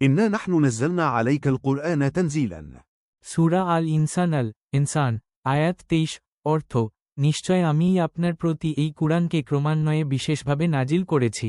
إنا نحن نزلنا عليك القرآن تنزيلا সুরা আল ইনসান আল ইনসান আয়াত তেইশ অর্থ নিশ্চয় আমিই আপনার প্রতি এই কুরআনকে ক্রমান্বয়ে বিশেষভাবে নাজিল করেছি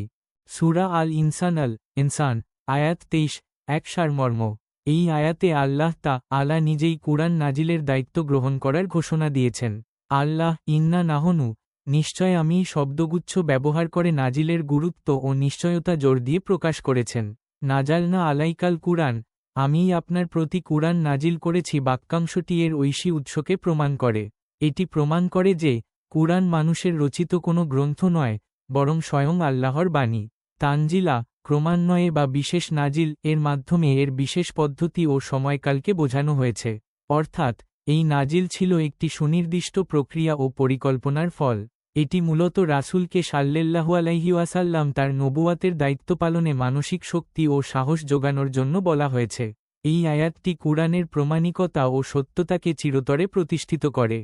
সুরা আল ইনসান আল ইনসান আয়াত তেইশ এক সারমর্ম এই আয়াতে আল্লাহ তা আলা নিজেই কুরআন নাজিলের দায়িত্ব গ্রহণ করার ঘোষণা দিয়েছেন আল্লাহ ইন্না নাহনু নিশ্চয় আমি শব্দগুচ্ছ ব্যবহার করে নাজিলের গুরুত্ব ও নিশ্চয়তা জোর দিয়ে প্রকাশ করেছেন নাজালনা আলাইকাল কুরআন আমিই আপনার প্রতি কুরআন নাজিল করেছি বাক্যাংশটি এর ঐশী উৎসকে প্রমাণ করে। এটি প্রমাণ করে যে, কুরআন মানুষের রচিত কোনো গ্রন্থ নয়, বরং স্বয়ং আল্লাহর বাণী। তানজিলা, ক্রমান্বয়ে বা বিশেষ নাজিল এর মাধ্যমে এর বিশেষ পদ্ধতি ও সময়কালকে বোঝানো হয়েছে। অর্থাৎ, এই নাজিল ছিল একটি সুনির্দিষ্ট প্রক্রিয়া ও পরিকল্পনার ফল। এটি মূলত রাসূলকে সাল্লেল্লাহু আলাইহি ওয়াসাল্লাম তার নবুয়াতের দায়িত্ব পালনে মানসিক শক্তি ও সাহস যোগানোর জন্য বলা হয়েছে। এই আয়াতটি কুরআনের প্রমাণিকতা ও সত্যতাকে চিরতরে প্রতিষ্ঠিত করে।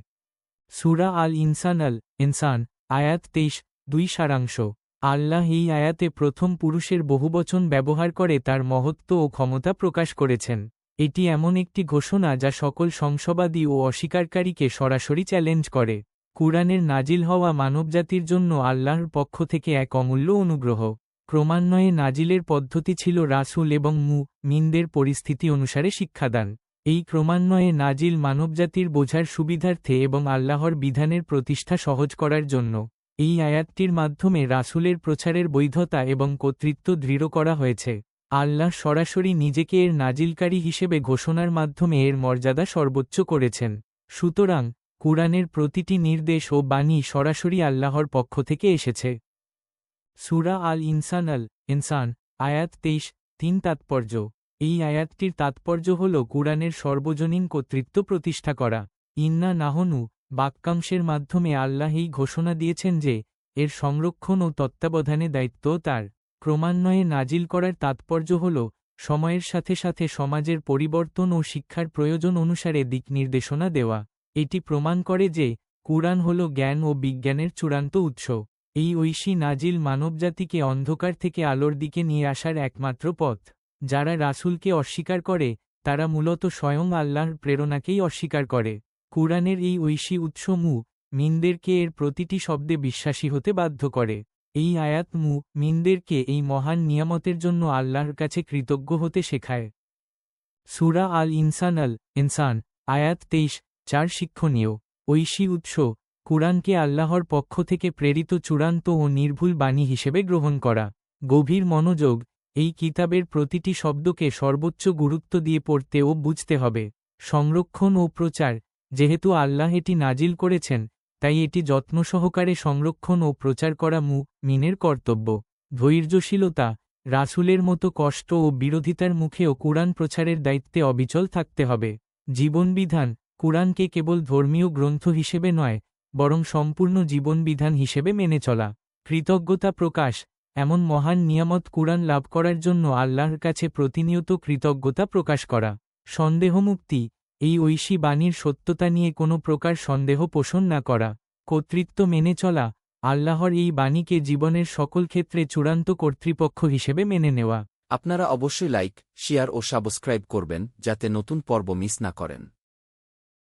সুরা আল ইনসান আল ইনসান আয়াত তেইশ, দুই সারাংশ। আল্লাহ এই আয়াতে প্রথম পুরুষের বহুবচন ব্যবহার করে তার মহত্ব ও ক্ষমতা প্রকাশ করেছেন। এটি এমন একটি ঘোষণা যা সকল সংশবাদী ও অস্বীকারীকে সরাসরি চ্যালেঞ্জ করে। কুরআনের নাজিল হওয়া মানবজাতির জন্য আল্লাহর পক্ষ থেকে এক অমূল্য অনুগ্রহ। ক্রমান্বয়ে নাজিলের পদ্ধতি ছিল রাসূল এবং মু মিনদের পরিস্থিতি অনুসারে শিক্ষাদান। এই ক্রমান্বয়ে নাজিল মানবজাতির বোঝার সুবিধার্থে এবং আল্লাহর বিধানের প্রতিষ্ঠা সহজ করার জন্য। এই আয়াতটির মাধ্যমে রাসূলের প্রচারের বৈধতা এবং কর্তৃত্ব দৃঢ় করা হয়েছে। আল্লাহ সরাসরি নিজেকে এর নাজিলকারী হিসেবে ঘোষণার মাধ্যমে এর মর্যাদা সর্বোচ্চ করেছেন। সুতরাং কুরআনের প্রতিটি নির্দেশ ও বাণী সরাসরি আল্লাহর পক্ষ থেকে এসেছে। সুরা আল ইনসান আল ইনসান আয়াত তেইশ, তিন তাৎপর্য। এই আয়াতটির তাৎপর্য হল কুরআনের সর্বজনীন কর্তৃত্ব প্রতিষ্ঠা করা। ইন্না নাহনু, বাক্যাংশের মাধ্যমে আল্লাহ এই ঘোষণা দিয়েছেন যে, এর সংরক্ষণ ও তত্ত্বাবধানে দায়িত্ব তার। ক্রমান্বয়ে নাজিল করার তাৎপর্য হল, সময়ের সাথে সাথে সমাজের পরিবর্তন ও শিক্ষার প্রয়োজন অনুসারে দিক নির্দেশনা দেওয়া। এটি প্রমাণ করে যে কুরআন হল জ্ঞান ও বিজ্ঞানের চূড়ান্ত উৎস। এই ঐশী নাজিল মানবজাতিকে অন্ধকার থেকে আলোর দিকে নিয়ে আসার একমাত্র পথ। যারা রাসূলকে অস্বীকার করে, তারা মূলত স্বয়ং আল্লাহর প্রেরণাকেই অস্বীকার করে। কুরআনের এই ঐশী উৎস মু, মিনদেরকে এর প্রতিটি শব্দে বিশ্বাসী হতে বাধ্য করে। এই আয়াত মু, মিনদেরকে এই মহান নিয়ামতের জন্য আল্লাহর কাছে কৃতজ্ঞ হতে শেখায়। সুরা আল ইনসান আল ইনসান আয়াত তেইশ চার শিক্ষণীয়, ঐশী উৎস, কুরআনকে আল্লাহর পক্ষ থেকে প্রেরিত চূড়ান্ত ও নির্ভুল বাণী হিসেবে গ্রহণ করা। গভীর মনোযোগ, এই কিতাবের প্রতিটি শব্দকে সর্বোচ্চ গুরুত্ব দিয়ে পড়তে ও বুঝতে হবে। সংরক্ষণ ও প্রচার, যেহেতু আল্লাহ এটি নাজিল করেছেন, তাই এটি যত্ন সহকারে সংরক্ষণ ও প্রচার করা মু, মিনের কর্তব্য। ধৈর্যশীলতা, রাসূলের মতো কষ্ট ও বিরোধিতার মুখেও কুরআন প্রচারের দায়িত্বে অবিচল থাকতে হবে। জীবনবিধান কুরআনকে কেবল ধর্মীয় গ্রন্থ হিসেবে নয়, বরং সম্পূর্ণ জীবনবিধান হিসেবে মেনে চলা। কৃতজ্ঞতা প্রকাশ, এমন মহান নিয়ামত কুরআন লাভ করার জন্য আল্লাহর কাছে প্রতিনিয়ত কৃতজ্ঞতা প্রকাশ করা। সন্দেহমুক্তি, এই ঐশী বাণীর সত্যতা নিয়ে কোনো প্রকার সন্দেহ পোষণ না করা। কর্তৃত্ব মেনে চলা, আল্লাহর এই বাণীকে জীবনের সকল ক্ষেত্রে চূড়ান্ত কর্তৃপক্ষ হিসেবে মেনে নেওয়া। আপনারা অবশ্যই লাইক, শেয়ার ও সাবস্ক্রাইব করবেন, যাতে নতুন পর্ব মিস না করেন।